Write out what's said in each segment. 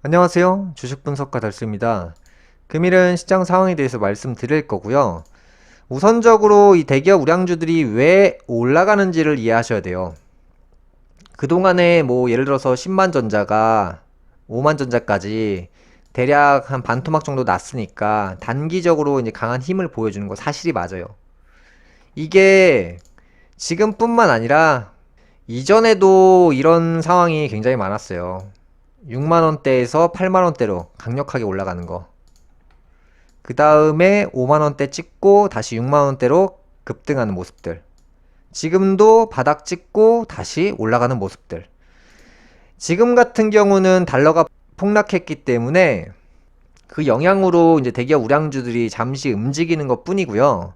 안녕하세요. 주식 분석가 달수입니다. 금일은 시장 상황에 대해서 말씀드릴 거고요. 우선적으로 이 대기업 우량주들이 왜 올라가는지를 이해하셔야 돼요. 그동안에 뭐 예를 들어서 10만 전자가 5만 전자까지 대략 한 반토막 정도 났으니까 단기적으로 이제 강한 힘을 보여주는 거 사실이 맞아요. 이게 지금뿐만 아니라 이전에도 이런 상황이 굉장히 많았어요. 6만원대에서 8만원대로 강력하게 올라가는 거. 그 다음에 5만원대 찍고 다시 6만원대로 급등하는 모습들. 지금도 바닥 찍고 다시 올라가는 모습들. 지금 같은 경우는 달러가 폭락했기 때문에 그 영향으로 이제 대기업 우량주들이 잠시 움직이는 것 뿐이고요.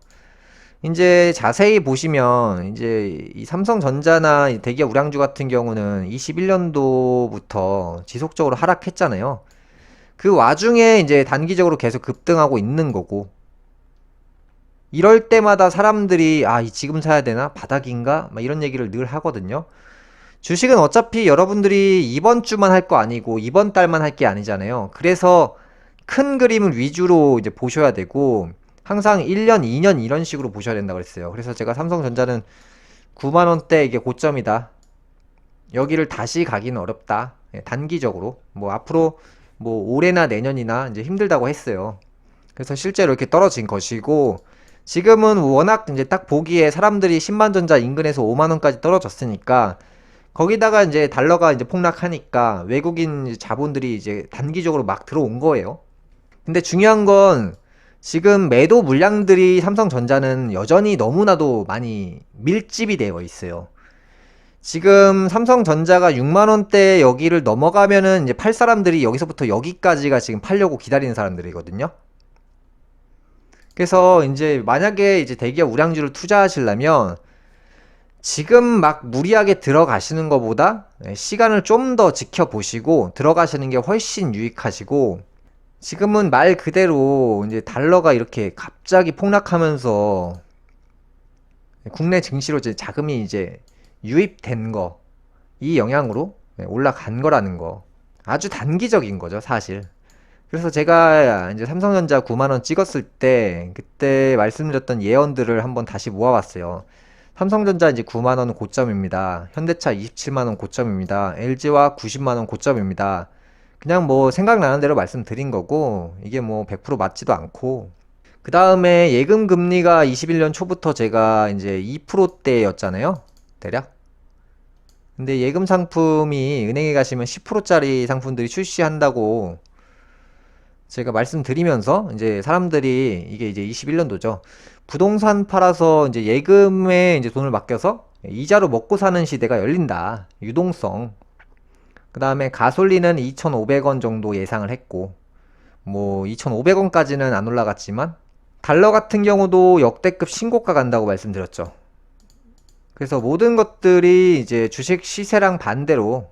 이제 자세히 보시면 이제 이 삼성전자나 이 대기업 우량주 같은 경우는 21년도부터 지속적으로 하락했잖아요. 그 와중에 이제 단기적으로 계속 급등하고 있는 거고 이럴 때마다 사람들이 아, 이 지금 사야 되나? 바닥인가? 막 이런 얘기를 늘 하거든요. 주식은 어차피 여러분들이 이번 주만 할 거 아니고 이번 달만 할 게 아니잖아요. 그래서 큰 그림을 위주로 이제 보셔야 되고 항상 1년, 2년 이런 식으로 보셔야 된다고 그랬어요. 그래서 제가 삼성전자는 9만원대 이게 고점이다. 여기를 다시 가기는 어렵다. 예, 단기적으로. 뭐 앞으로 뭐 올해나 내년이나 이제 힘들다고 했어요. 그래서 실제로 이렇게 떨어진 것이고 지금은 워낙 이제 딱 보기에 사람들이 10만 전자 인근에서 5만 원까지 떨어졌으니까 거기다가 이제 달러가 이제 폭락하니까 외국인 자본들이 이제 단기적으로 막 들어온 거예요. 근데 중요한 건 지금 매도 물량들이 삼성전자는 여전히 너무나도 많이 밀집이 되어 있어요. 지금 삼성전자가 6만원대 여기를 넘어가면은 이제 팔 사람들이 여기서부터 여기까지가 지금 팔려고 기다리는 사람들이거든요. 그래서 이제 만약에 이제 대기업 우량주를 투자하시려면 지금 막 무리하게 들어가시는 것보다 시간을 좀 더 지켜보시고 들어가시는 게 훨씬 유익하시고 지금은 말 그대로 이제 달러가 이렇게 갑자기 폭락하면서 국내 증시로 이제 자금이 이제 유입된 거, 이 영향으로 올라간 거라는 거. 아주 단기적인 거죠, 사실. 그래서 제가 이제 삼성전자 9만원 찍었을 때, 그때 말씀드렸던 예언들을 한번 다시 모아봤어요. 삼성전자 이제 9만원 고점입니다. 현대차 27만원 고점입니다. LG와 90만원 고점입니다. 그냥 뭐 생각나는 대로 말씀드린 거고, 이게 뭐 100% 맞지도 않고, 그 다음에 예금 금리가 21년 초부터 제가 이제 2%대였잖아요. 대략. 근데 예금 상품이 은행에 가시면 10%짜리 상품들이 출시한다고 제가 말씀드리면서 이제 사람들이 이게 이제 21년도죠. 부동산 팔아서 이제 예금에 이제 돈을 맡겨서 이자로 먹고 사는 시대가 열린다. 유동성. 그 다음에 가솔린은 2,500원 정도 예상을 했고, 뭐 2,500원까지는 안 올라갔지만, 달러 같은 경우도 역대급 신고가 간다고 말씀드렸죠. 그래서 모든 것들이 이제 주식 시세랑 반대로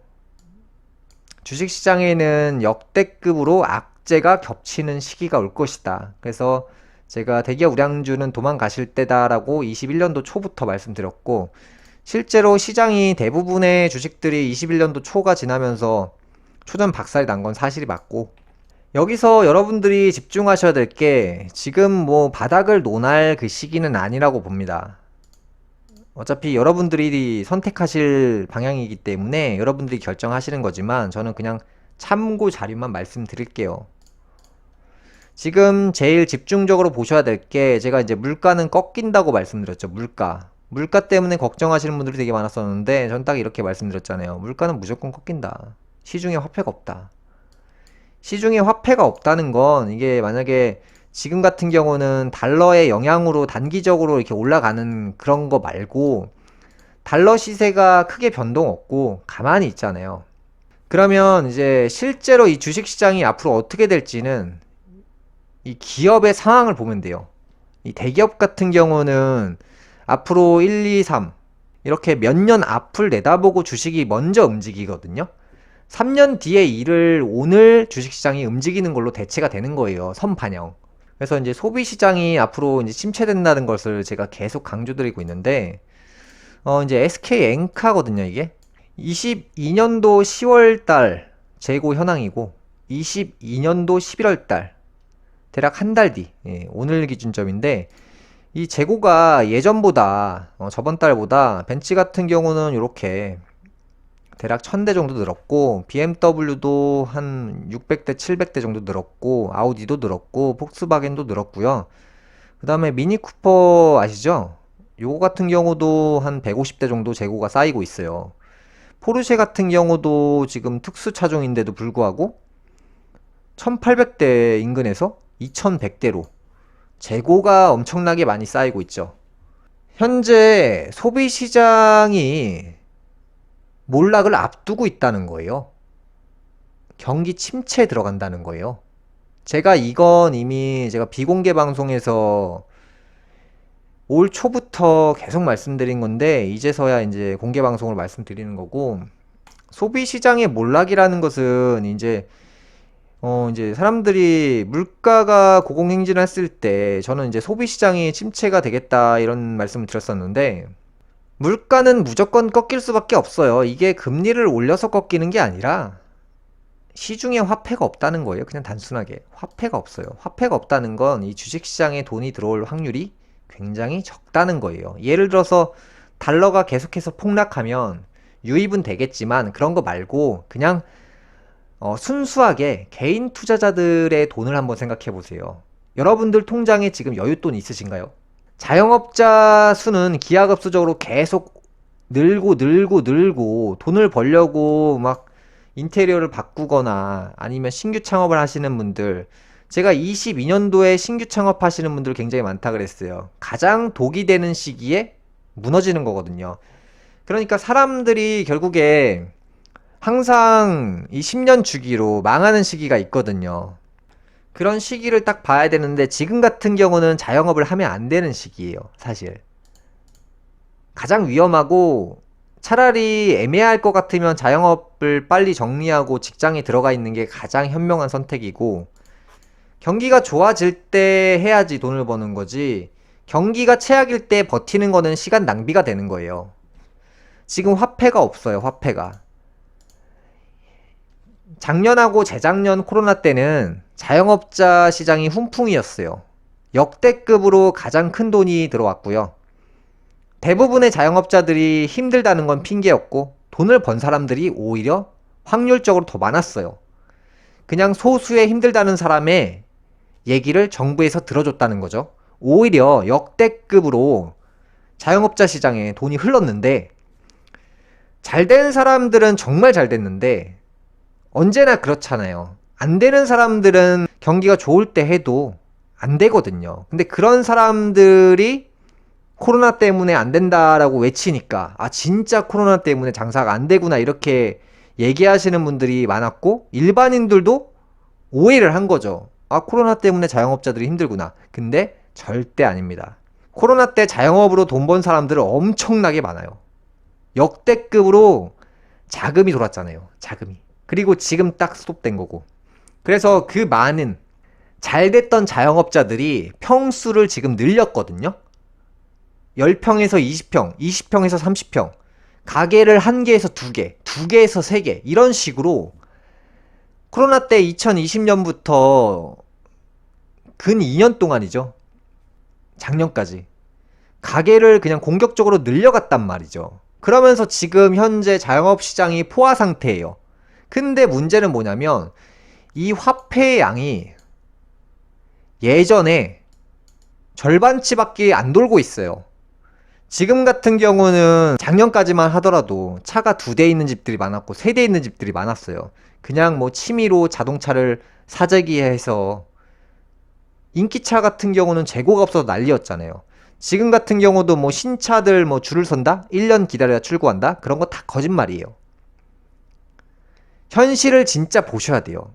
주식 시장에는 역대급으로 악재가 겹치는 시기가 올 것이다. 그래서 제가 대기업 우량주는 도망가실 때다라고 21년도 초부터 말씀드렸고 실제로 시장이 대부분의 주식들이 21년도 초가 지나면서 초전 박살이 난건 사실이 맞고 여기서 여러분들이 집중하셔야 될 게 지금 뭐 바닥을 논할 그 시기는 아니라고 봅니다. 어차피 여러분들이 선택하실 방향이기 때문에 여러분들이 결정하시는 거지만 저는 그냥 참고 자료만 말씀드릴게요. 지금 제일 집중적으로 보셔야 될 게 제가 이제 물가는 꺾인다고 말씀드렸죠. 물가. 물가 때문에 걱정하시는 분들이 되게 많았었는데 전 딱 이렇게 말씀드렸잖아요. 물가는 무조건 꺾인다. 시중에 화폐가 없다. 시중에 화폐가 없다는 건 이게 만약에 지금 같은 경우는 달러의 영향으로 단기적으로 이렇게 올라가는 그런 거 말고 달러 시세가 크게 변동 없고 가만히 있잖아요. 그러면 이제 실제로 이 주식 시장이 앞으로 어떻게 될지는 이 기업의 상황을 보면 돼요. 이 대기업 같은 경우는 앞으로 1, 2, 3 이렇게 몇 년 앞을 내다보고 주식이 먼저 움직이거든요. 3년 뒤에 일을 오늘 주식시장이 움직이는 걸로 대체가 되는 거예요. 선반영. 그래서 이제 소비 시장이 앞으로 이제 침체된다는 것을 제가 계속 강조드리고 있는데, 어, 이제 SK 엔카거든요, 이게. 22년도 10월 달 재고 현황이고, 22년도 11월 달 대략 한 달 뒤, 예, 오늘 기준점인데 이 재고가 예전보다 어, 저번 달보다 벤츠 같은 경우는 이렇게 대략 1000대 정도 늘었고 BMW도 한 600대, 700대 정도 늘었고 아우디도 늘었고 폭스바겐도 늘었고요. 그 다음에 미니 쿠퍼 아시죠? 요거 같은 경우도 한 150대 정도 재고가 쌓이고 있어요. 포르쉐 같은 경우도 지금 특수 차종인데도 불구하고 1800대 인근에서 2100대로 재고가 엄청나게 많이 쌓이고 있죠. 현재 소비 시장이 몰락을 앞두고 있다는 거예요. 경기 침체에 들어간다는 거예요. 제가 이건 이미 제가 비공개 방송에서 올 초부터 계속 말씀드린 건데 이제서야 이제 공개 방송으로 말씀드리는 거고 소비 시장의 몰락이라는 것은 이제 어 이제 사람들이 물가가 고공행진을 했을 때 저는 이제 소비 시장이 침체가 되겠다 이런 말씀을 드렸었는데 물가는 무조건 꺾일 수밖에 없어요. 이게 금리를 올려서 꺾이는 게 아니라 시중에 화폐가 없다는 거예요. 그냥 단순하게 화폐가 없어요. 화폐가 없다는 건 이 주식시장에 돈이 들어올 확률이 굉장히 적다는 거예요. 예를 들어서 달러가 계속해서 폭락하면 유입은 되겠지만 그런 거 말고 그냥 어, 순수하게 개인 투자자들의 돈을 한번 생각해 보세요. 여러분들 통장에 지금 여윳돈 있으신가요? 자영업자 수는 기하급수적으로 계속 늘고 늘고 늘고 돈을 벌려고 막 인테리어를 바꾸거나 아니면 신규 창업을 하시는 분들 제가 22년도에 신규 창업 하시는 분들 굉장히 많다 그랬어요. 가장 독이 되는 시기에 무너지는 거거든요. 그러니까 사람들이 결국에 항상 이 10년 주기로 망하는 시기가 있거든요. 그런 시기를 딱 봐야 되는데 지금 같은 경우는 자영업을 하면 안 되는 시기예요, 사실. 가장 위험하고 차라리 애매할 것 같으면 자영업을 빨리 정리하고 직장에 들어가 있는 게 가장 현명한 선택이고 경기가 좋아질 때 해야지 돈을 버는 거지 경기가 최악일 때 버티는 거는 시간 낭비가 되는 거예요. 지금 화폐가 없어요, 화폐가. 작년하고 재작년 코로나 때는 자영업자 시장이 훈풍이었어요. 역대급으로 가장 큰 돈이 들어왔고요. 대부분의 자영업자들이 힘들다는 건 핑계였고 돈을 번 사람들이 오히려 확률적으로 더 많았어요. 그냥 소수의 힘들다는 사람의 얘기를 정부에서 들어줬다는 거죠. 오히려 역대급으로 자영업자 시장에 돈이 흘렀는데 잘 된 사람들은 정말 잘 됐는데 언제나 그렇잖아요. 안 되는 사람들은 경기가 좋을 때 해도 안 되거든요. 근데 그런 사람들이 코로나 때문에 안 된다라고 외치니까 아 진짜 코로나 때문에 장사가 안 되구나 이렇게 얘기하시는 분들이 많았고 일반인들도 오해를 한 거죠. 아 코로나 때문에 자영업자들이 힘들구나. 근데 절대 아닙니다. 코로나 때 자영업으로 돈 번 사람들은 엄청나게 많아요. 역대급으로 자금이 돌았잖아요. 자금이. 그리고 지금 딱 스톱된 거고. 그래서 그 많은 잘 됐던 자영업자들이 평수를 지금 늘렸거든요. 10평에서 20평, 20평에서 30평, 가게를 한 개에서 두 개, 두 개에서 세 개, 이런 식으로 코로나 때 2020년부터 근 2년 동안이죠. 작년까지. 가게를 그냥 공격적으로 늘려갔단 말이죠. 그러면서 지금 현재 자영업 시장이 포화 상태예요. 근데 문제는 뭐냐면 이 화폐의 양이 예전에 절반치밖에 안 돌고 있어요. 지금 같은 경우는 작년까지만 하더라도 차가 두 대 있는 집들이 많았고 세 대 있는 집들이 많았어요. 그냥 뭐 취미로 자동차를 사재기해서 인기차 같은 경우는 재고가 없어서 난리였잖아요. 지금 같은 경우도 뭐 신차들 뭐 줄을 선다? 1년 기다려야 출고한다? 그런 거 다 거짓말이에요. 현실을 진짜 보셔야 돼요.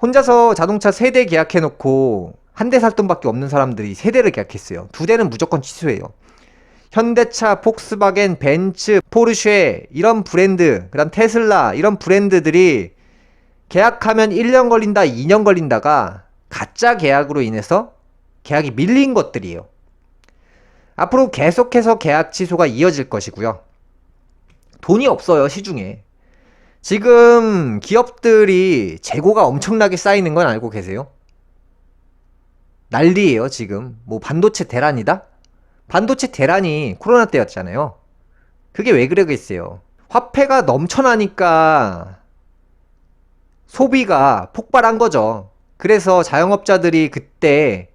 혼자서 자동차 세 대 계약해놓고 한 대 살 돈밖에 없는 사람들이 세 대를 계약했어요. 두 대는 무조건 취소해요. 현대차, 폭스바겐, 벤츠, 포르쉐 이런 브랜드, 그다음 테슬라 이런 브랜드들이 계약하면 1년 걸린다, 2년 걸린다가 가짜 계약으로 인해서 계약이 밀린 것들이에요. 앞으로 계속해서 계약 취소가 이어질 것이고요. 돈이 없어요, 시중에. 지금 기업들이 재고가 엄청나게 쌓이는 건 알고 계세요? 난리예요, 지금. 뭐 반도체 대란이다? 반도체 대란이 코로나 때였잖아요. 그게 왜 그러겠어요? 화폐가 넘쳐나니까 소비가 폭발한 거죠. 그래서 자영업자들이 그때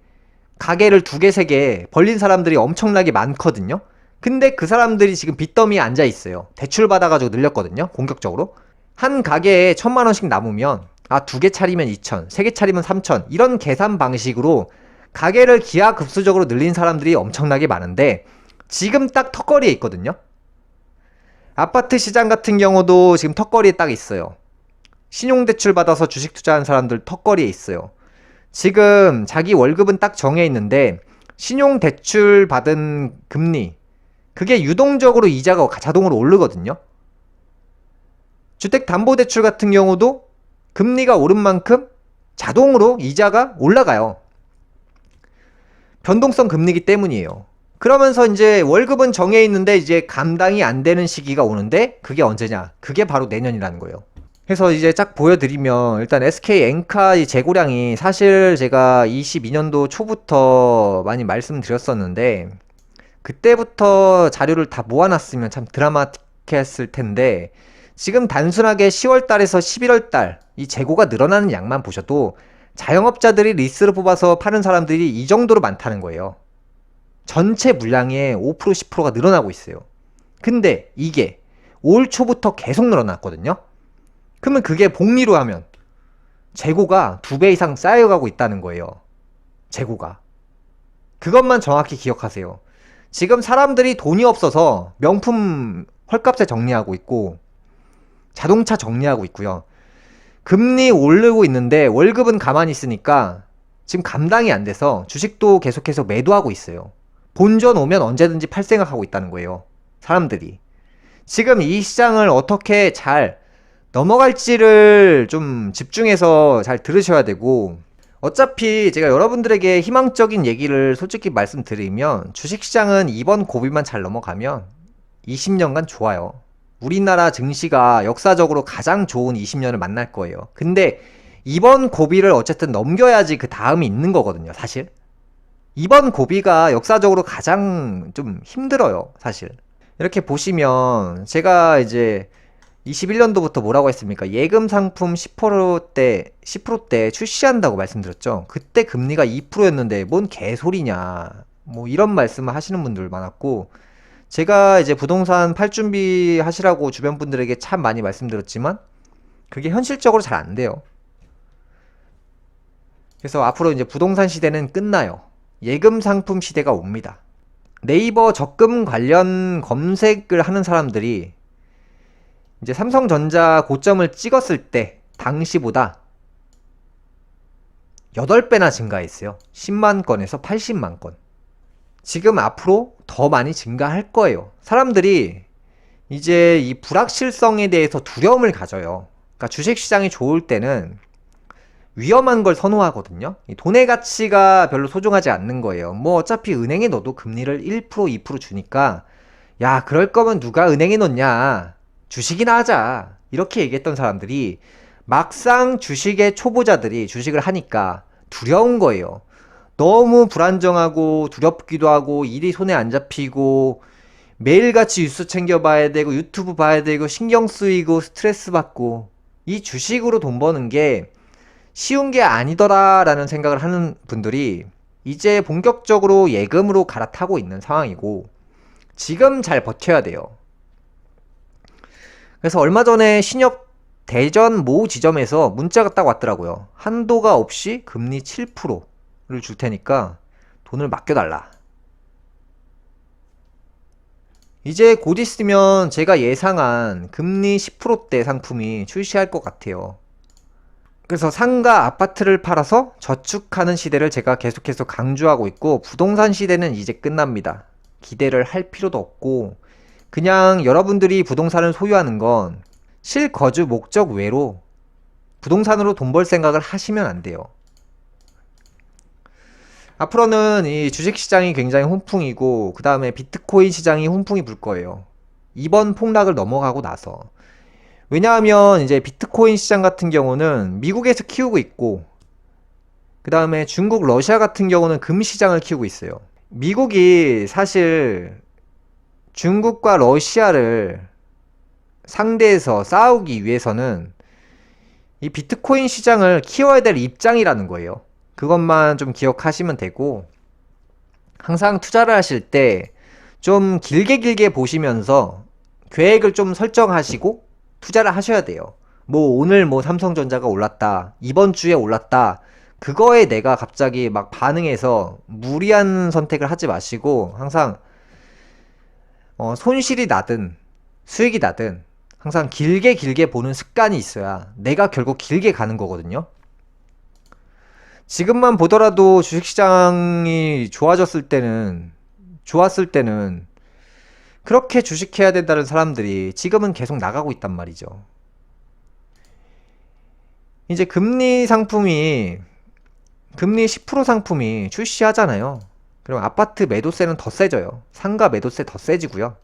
가게를 두 개, 세 개 벌린 사람들이 엄청나게 많거든요. 근데 그 사람들이 지금 빚더미에 앉아 있어요. 대출 받아가지고 늘렸거든요. 공격적으로. 한 가게에 천만 원씩 남으면 아, 두 개 차리면 2천, 세 개 차리면 3천 이런 계산 방식으로 가게를 기하급수적으로 늘린 사람들이 엄청나게 많은데 지금 딱 턱걸이에 있거든요. 아파트 시장 같은 경우도 지금 턱걸이에 딱 있어요. 신용대출 받아서 주식 투자한 사람들 턱걸이에 있어요. 지금 자기 월급은 딱 정해 있는데 신용대출 받은 금리 그게 유동적으로 이자가 자동으로 오르거든요. 주택담보대출 같은 경우도 금리가 오른 만큼 자동으로 이자가 올라가요. 변동성 금리기 때문이에요. 그러면서 이제 월급은 정해 있는데 이제 감당이 안 되는 시기가 오는데 그게 언제냐? 그게 바로 내년이라는 거예요. 그래서 이제 쫙 보여드리면 일단 SK 엔카 의 재고량이 사실 제가 22년도 초부터 많이 말씀드렸었는데 그때부터 자료를 다 모아놨으면 참 드라마틱했을 텐데 지금 단순하게 10월 달에서 11월 달 이 재고가 늘어나는 양만 보셔도 자영업자들이 리스를 뽑아서 파는 사람들이 이 정도로 많다는 거예요. 전체 물량의 5% 10%가 늘어나고 있어요. 근데 이게 올 초부터 계속 늘어났거든요. 그러면 그게 복리로 하면 재고가 두 배 이상 쌓여가고 있다는 거예요. 재고가. 그것만 정확히 기억하세요. 지금 사람들이 돈이 없어서 명품 헐값에 정리하고 있고 자동차 정리하고 있고요. 금리 오르고 있는데 월급은 가만히 있으니까 지금 감당이 안 돼서 주식도 계속해서 매도하고 있어요. 본전 오면 언제든지 팔 생각하고 있다는 거예요. 사람들이. 지금 이 시장을 어떻게 잘 넘어갈지를 좀 집중해서 잘 들으셔야 되고, 어차피 제가 여러분들에게 희망적인 얘기를 솔직히 말씀드리면, 주식시장은 이번 고비만 잘 넘어가면 20년간 좋아요. 우리나라 증시가 역사적으로 가장 좋은 20년을 만날 거예요. 근데 이번 고비를 어쨌든 넘겨야지 그 다음이 있는 거거든요, 사실. 이번 고비가 역사적으로 가장 좀 힘들어요, 사실. 이렇게 보시면 제가 이제 21년도부터 뭐라고 했습니까? 예금 상품 10%대 10%대 출시한다고 말씀드렸죠. 그때 금리가 2%였는데 뭔 개소리냐. 뭐 이런 말씀을 하시는 분들 많았고 제가 이제 부동산 팔 준비 하시라고 주변 분들에게 참 많이 말씀드렸지만 그게 현실적으로 잘 안 돼요. 그래서 앞으로 이제 부동산 시대는 끝나요. 예금 상품 시대가 옵니다. 네이버 적금 관련 검색을 하는 사람들이 이제 삼성전자 고점을 찍었을 때 당시보다 8배나 증가했어요. 10만 건에서 80만 건. 지금 앞으로 더 많이 증가할 거예요. 사람들이 이제 이 불확실성에 대해서 두려움을 가져요. 그러니까 주식 시장이 좋을 때는 위험한 걸 선호하거든요. 돈의 가치가 별로 소중하지 않는 거예요. 뭐 어차피 은행에 넣어도 금리를 1% 2% 주니까 야 그럴 거면 누가 은행에 넣냐 주식이나 하자 이렇게 얘기했던 사람들이 막상 주식의 초보자들이 주식을 하니까 두려운 거예요. 너무 불안정하고 두렵기도 하고 일이 손에 안 잡히고 매일같이 뉴스 챙겨봐야 되고 유튜브 봐야 되고 신경 쓰이고 스트레스 받고 이 주식으로 돈 버는 게 쉬운 게 아니더라라는 생각을 하는 분들이 이제 본격적으로 예금으로 갈아타고 있는 상황이고 지금 잘 버텨야 돼요. 그래서 얼마 전에 신협 대전 모 지점에서 문자가 딱 왔더라고요. 한도가 없이 금리 7% 를 줄 테니까 돈을 맡겨달라. 이제 곧 있으면 제가 예상한 금리 10%대 상품이 출시할 것 같아요. 그래서 상가 아파트를 팔아서 저축하는 시대를 제가 계속해서 강조하고 있고 부동산 시대는 이제 끝납니다. 기대를 할 필요도 없고 그냥 여러분들이 부동산을 소유하는 건 실거주 목적 외로 부동산으로 돈 벌 생각을 하시면 안 돼요. 앞으로는 이 주식 시장이 굉장히 훈풍이고 그 다음에 비트코인 시장이 훈풍이 불 거예요. 이번 폭락을 넘어가고 나서 왜냐하면 이제 비트코인 시장 같은 경우는 미국에서 키우고 있고 그 다음에 중국, 러시아 같은 경우는 금 시장을 키우고 있어요. 미국이 사실 중국과 러시아를 상대해서 싸우기 위해서는 이 비트코인 시장을 키워야 될 입장이라는 거예요. 그것만 좀 기억하시면 되고 항상 투자를 하실 때 좀 길게 길게 보시면서 계획을 좀 설정하시고 투자를 하셔야 돼요. 뭐 오늘 뭐 삼성전자가 올랐다. 이번 주에 올랐다. 그거에 내가 갑자기 막 반응해서 무리한 선택을 하지 마시고 항상 어, 손실이 나든 수익이 나든 항상 길게 길게 보는 습관이 있어야 내가 결국 길게 가는 거거든요. 지금만 보더라도 주식시장이 좋아졌을 때는 좋았을 때는 그렇게 주식해야 된다는 사람들이 지금은 계속 나가고 있단 말이죠. 이제 금리 상품이 금리 10% 상품이 출시하잖아요. 그럼 아파트 매도세는 더 세져요. 상가 매도세 더 세지고요.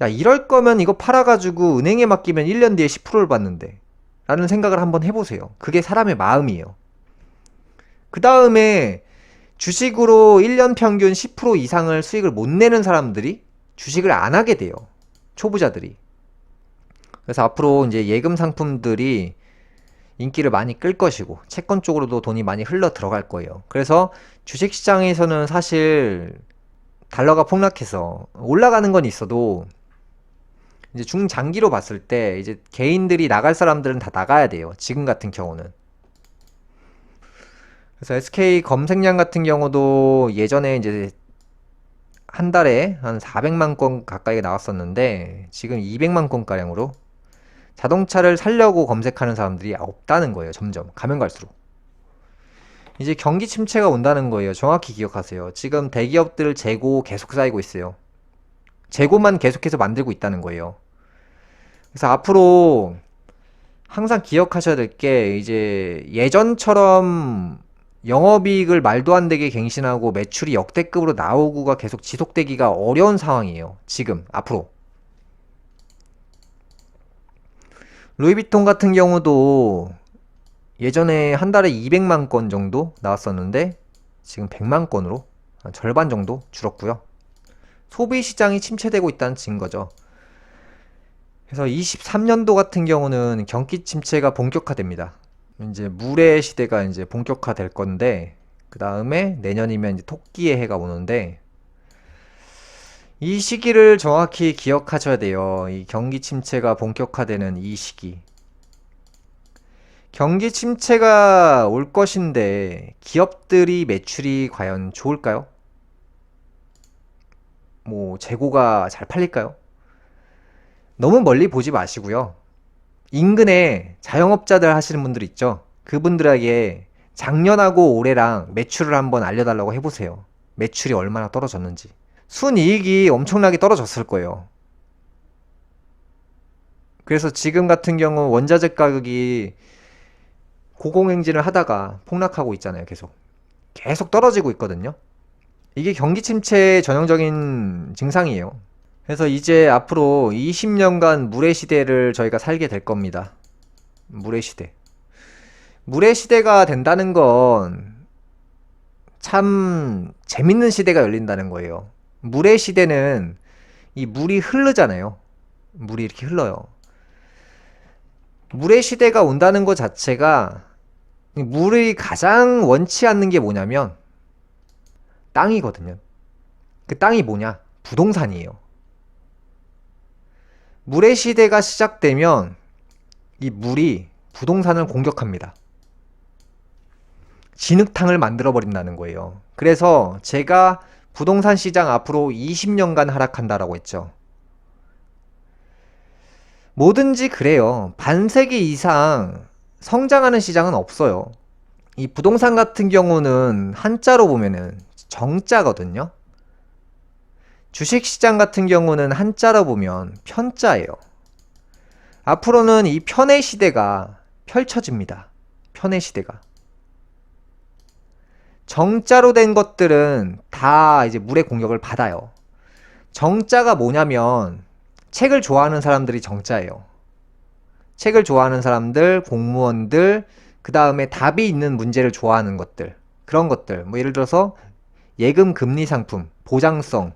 야, 이럴 거면 이거 팔아가지고 은행에 맡기면 1년 뒤에 10%를 받는데. 라는 생각을 한번 해보세요. 그게 사람의 마음이에요. 그 다음에 주식으로 1년 평균 10% 이상을 수익을 못 내는 사람들이 주식을 안 하게 돼요. 초보자들이. 그래서 앞으로 이제 예금 상품들이 인기를 많이 끌 것이고 채권 쪽으로도 돈이 많이 흘러 들어갈 거예요. 그래서 주식 시장에서는 사실 달러가 폭락해서 올라가는 건 있어도 이제 중장기로 봤을 때 이제 개인들이 나갈 사람들은 다 나가야 돼요. 지금 같은 경우는. 그래서 SK 검색량 같은 경우도 예전에 이제 한 달에 한 400만 건 가까이 나왔었는데 지금 200만 건 가량으로 자동차를 살려고 검색하는 사람들이 없다는 거예요. 점점 가면 갈수록. 이제 경기 침체가 온다는 거예요. 정확히 기억하세요. 지금 대기업들 재고 계속 쌓이고 있어요. 재고만 계속해서 만들고 있다는 거예요. 그래서 앞으로 항상 기억하셔야 될 게 이제 예전처럼 영업이익을 말도 안 되게 갱신하고 매출이 역대급으로 나오고가 계속 지속되기가 어려운 상황이에요. 지금 앞으로. 루이비통 같은 경우도 예전에 한 달에 200만 건 정도 나왔었는데 지금 100만 건으로 절반 정도 줄었고요. 소비 시장이 침체되고 있다는 증거죠. 그래서 23년도 같은 경우는 경기 침체가 본격화됩니다. 이제 물의 시대가 이제 본격화 될 건데 그 다음에 내년이면 이제 토끼의 해가 오는데 이 시기를 정확히 기억하셔야 돼요. 이 경기 침체가 본격화되는 이 시기. 경기 침체가 올 것인데 기업들이 매출이 과연 좋을까요? 뭐 재고가 잘 팔릴까요? 너무 멀리 보지 마시고요. 인근에 자영업자들 하시는 분들 있죠? 그분들에게 작년하고 올해랑 매출을 한번 알려달라고 해보세요. 매출이 얼마나 떨어졌는지. 순이익이 엄청나게 떨어졌을 거예요. 그래서 지금 같은 경우 원자재 가격이 고공행진을 하다가 폭락하고 있잖아요, 계속. 계속 떨어지고 있거든요. 이게 경기 침체의 전형적인 증상이에요. 그래서 이제 앞으로 20년간 물의 시대를 저희가 살게 될 겁니다. 물의 시대. 물의 시대가 된다는 건 참 재밌는 시대가 열린다는 거예요. 물의 시대는 이 물이 흐르잖아요. 물이 이렇게 흘러요. 물의 시대가 온다는 것 자체가 물이 가장 원치 않는 게 뭐냐면 땅이거든요. 그 땅이 뭐냐? 부동산이에요. 물의 시대가 시작되면 이 물이 부동산을 공격합니다. 진흙탕을 만들어 버린다는 거예요. 그래서 제가 부동산 시장 앞으로 20년간 하락한다라고 했죠. 뭐든지 그래요. 반세기 이상 성장하는 시장은 없어요. 이 부동산 같은 경우는 한자로 보면은 정자거든요. 주식시장 같은 경우는 한자로 보면 편자예요. 앞으로는 이 편의 시대가 펼쳐집니다. 편의 시대가. 정자로 된 것들은 다 이제 물의 공격을 받아요. 정자가 뭐냐면 책을 좋아하는 사람들이 정자예요. 책을 좋아하는 사람들, 공무원들, 그 다음에 답이 있는 문제를 좋아하는 것들. 그런 것들. 뭐 예를 들어서 예금 금리 상품, 보장성,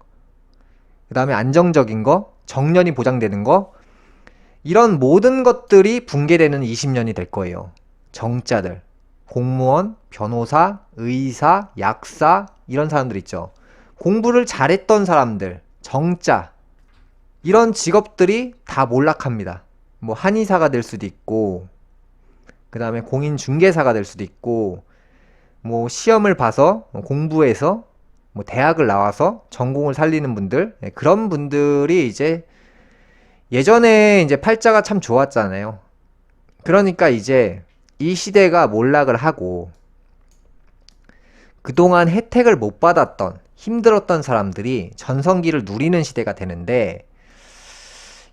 그 다음에 안정적인 거, 정년이 보장되는 거, 이런 모든 것들이 붕괴되는 20년이 될 거예요. 정자들. 공무원, 변호사, 의사, 약사, 이런 사람들 있죠. 공부를 잘했던 사람들, 정자, 이런 직업들이 다 몰락합니다. 뭐 한의사가 될 수도 있고, 그 다음에 공인중개사가 될 수도 있고, 뭐 시험을 봐서 공부해서 뭐 대학을 나와서 전공을 살리는 분들, 네, 그런 분들이 이제 예전에 이제 팔자가 참 좋았잖아요. 그러니까 이제 이 시대가 몰락을 하고 그동안 혜택을 못 받았던 힘들었던 사람들이 전성기를 누리는 시대가 되는데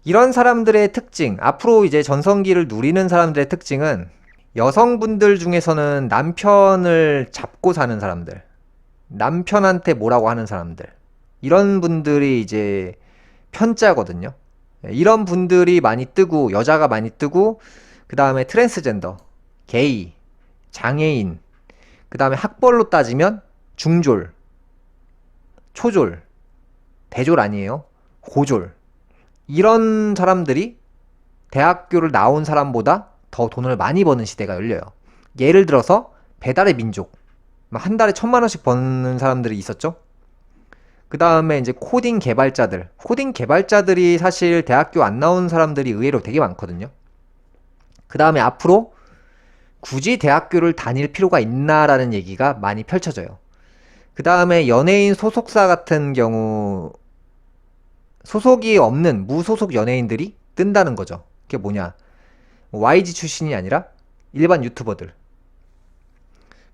이런 사람들의 특징, 앞으로 이제 전성기를 누리는 사람들의 특징은 여성분들 중에서는 남편을 잡고 사는 사람들, 남편한테 뭐라고 하는 사람들, 이런 분들이 이제 편자거든요. 이런 분들이 많이 뜨고, 여자가 많이 뜨고, 그 다음에 트랜스젠더, 게이, 장애인, 그 다음에 학벌로 따지면 중졸, 초졸, 대졸 아니에요. 고졸. 이런 사람들이 대학교를 나온 사람보다 더 돈을 많이 버는 시대가 열려요. 예를 들어서 배달의 민족. 한 달에 천만 원씩 버는 사람들이 있었죠. 그 다음에 이제 코딩 개발자들. 코딩 개발자들이 사실 대학교 안 나온 사람들이 의외로 되게 많거든요. 그 다음에 앞으로 굳이 대학교를 다닐 필요가 있나라는 얘기가 많이 펼쳐져요. 그 다음에 연예인 소속사 같은 경우 소속이 없는 무소속 연예인들이 뜬다는 거죠. 그게 뭐냐? YG 출신이 아니라 일반 유튜버들.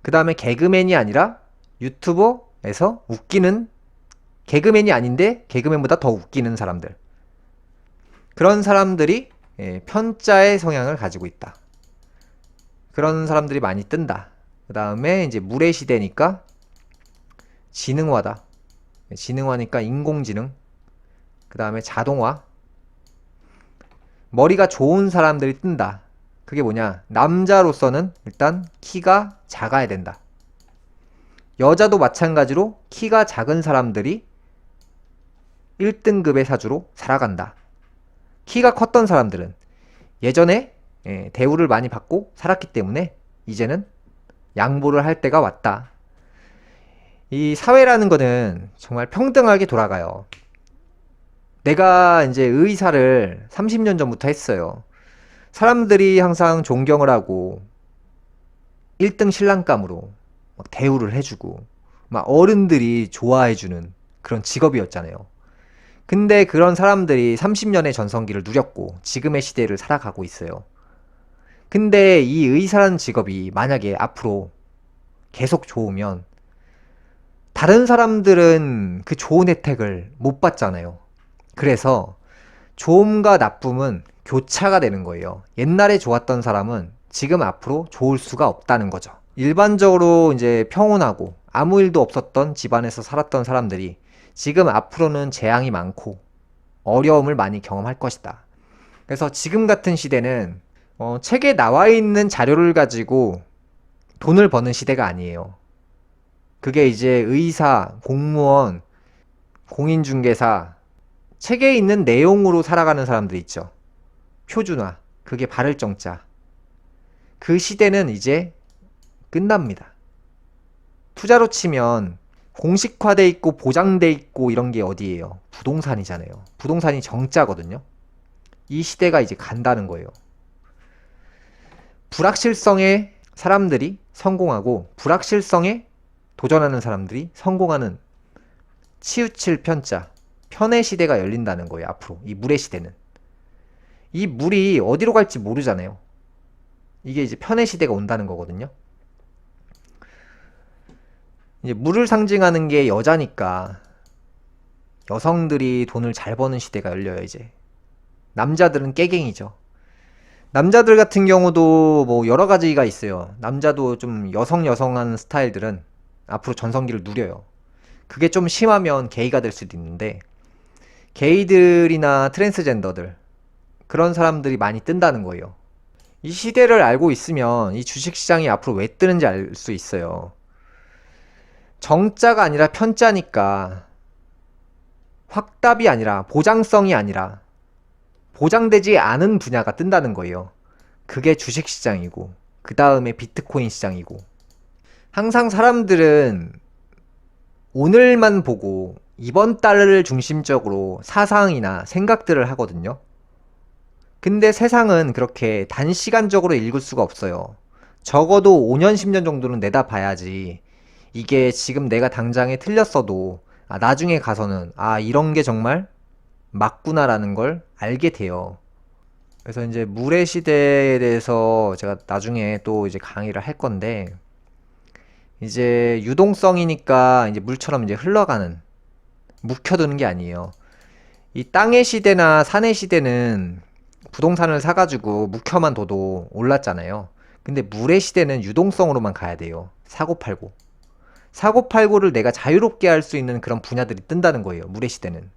그 다음에 개그맨이 아니라 유튜버에서 웃기는 개그맨이 아닌데 개그맨보다 더 웃기는 사람들. 그런 사람들이 예, 편자의 성향을 가지고 있다. 그런 사람들이 많이 뜬다. 그 다음에 이제 물의 시대니까 지능화다. 지능화니까 인공지능. 그 다음에 자동화. 머리가 좋은 사람들이 뜬다. 그게 뭐냐? 남자로서는 일단 키가 작아야 된다. 여자도 마찬가지로 키가 작은 사람들이 1등급의 사주로 살아간다. 키가 컸던 사람들은 예전에 예, 대우를 많이 받고 살았기 때문에 이제는 양보를 할 때가 왔다. 이 사회라는 거는 정말 평등하게 돌아가요. 내가 이제 의사를 30년 전부터 했어요. 사람들이 항상 존경을 하고 1등 신랑감으로 막 대우를 해주고 막 어른들이 좋아해주는 그런 직업이었잖아요. 근데 그런 사람들이 30년의 전성기를 누렸고 지금의 시대를 살아가고 있어요. 근데 이 의사라는 직업이 만약에 앞으로 계속 좋으면 다른 사람들은 그 좋은 혜택을 못 받잖아요. 그래서 좋음과 나쁨은 교차가 되는 거예요. 옛날에 좋았던 사람은 지금 앞으로 좋을 수가 없다는 거죠. 일반적으로 이제 평온하고 아무 일도 없었던 집안에서 살았던 사람들이 지금 앞으로는 재앙이 많고 어려움을 많이 경험할 것이다. 그래서 지금 같은 시대는 어, 책에 나와 있는 자료를 가지고 돈을 버는 시대가 아니에요. 그게 이제 의사, 공무원, 공인중개사, 책에 있는 내용으로 살아가는 사람들 있죠. 표준화, 그게 바를 정자. 그 시대는 이제 끝납니다. 투자로 치면 공식화돼 있고 보장돼 있고 이런 게 어디예요? 부동산이잖아요. 부동산이 정자거든요. 이 시대가 이제 간다는 거예요. 불확실성에 사람들이 성공하고 불확실성에 도전하는 사람들이 성공하는 치우칠 편자 편의 시대가 열린다는 거예요 앞으로. 이 물의 시대는. 이 물이 어디로 갈지 모르잖아요. 이게 이제 편의 시대가 온다는 거거든요. 이제 물을 상징하는 게 여자니까 여성들이 돈을 잘 버는 시대가 열려요 이제. 남자들은 깨갱이죠. 남자들 같은 경우도 뭐 여러 가지가 있어요. 남자도 좀 여성 여성한 스타일들은 앞으로 전성기를 누려요. 그게 좀 심하면 게이가 될 수도 있는데 게이들이나 트랜스젠더들 그런 사람들이 많이 뜬다는 거예요. 이 시대를 알고 있으면 이 주식시장이 앞으로 왜 뜨는지 알 수 있어요. 정자가 아니라 편자니까 확답이 아니라 보장성이 아니라 보장되지 않은 분야가 뜬다는 거예요. 그게 주식시장이고 그 다음에 비트코인 시장이고 항상 사람들은 오늘만 보고 이번 달을 중심적으로 사상이나 생각들을 하거든요. 근데 세상은 그렇게 단시간적으로 읽을 수가 없어요. 적어도 5년, 10년 정도는 내다봐야지 이게 지금 내가 당장에 틀렸어도 아, 나중에 가서는 아, 이런 게 정말 맞구나라는 걸 알게 돼요. 그래서 이제 물의 시대에 대해서 제가 나중에 또 이제 강의를 할 건데 이제 유동성이니까 이제 물처럼 이제 흘러가는 묵혀두는 게 아니에요. 이 땅의 시대나 산의 시대는 부동산을 사가지고 묵혀만 둬도 올랐잖아요. 근데 물의 시대는 유동성으로만 가야 돼요. 사고 팔고. 사고 팔고를 내가 자유롭게 할 수 있는 그런 분야들이 뜬다는 거예요. 물의 시대는.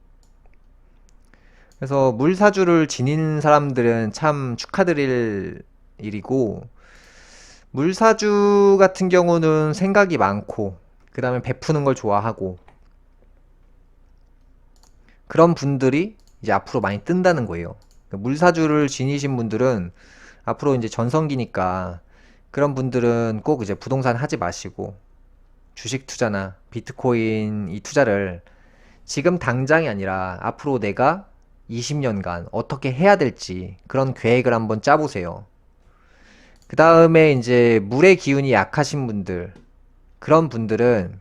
그래서 물사주를 지닌 사람들은 참 축하드릴 일이고, 물사주 같은 경우는 생각이 많고, 그 다음에 베푸는 걸 좋아하고, 그런 분들이 이제 앞으로 많이 뜬다는 거예요. 물사주를 지니신 분들은 앞으로 이제 전성기니까 그런 분들은 꼭 이제 부동산 하지 마시고 주식 투자나 비트코인 이 투자를 지금 당장이 아니라 앞으로 내가 20년간 어떻게 해야 될지 그런 계획을 한번 짜보세요. 그 다음에 이제 물의 기운이 약하신 분들, 그런 분들은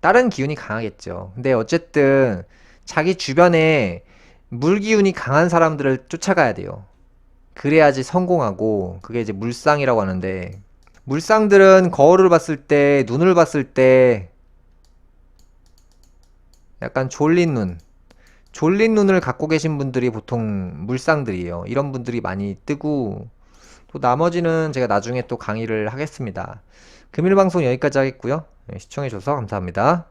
다른 기운이 강하겠죠. 근데 어쨌든 자기 주변에 물 기운이 강한 사람들을 쫓아가야 돼요. 그래야지 성공하고, 그게 이제 물상이라고 하는데, 물상들은 거울을 봤을 때, 눈을 봤을 때, 약간 졸린 눈, 졸린 눈을 갖고 계신 분들이 보통 물상들이에요. 이런 분들이 많이 뜨고, 또 나머지는 제가 나중에 또 강의를 하겠습니다. 금일 방송 여기까지 하겠고요. 네, 시청해주셔서 감사합니다.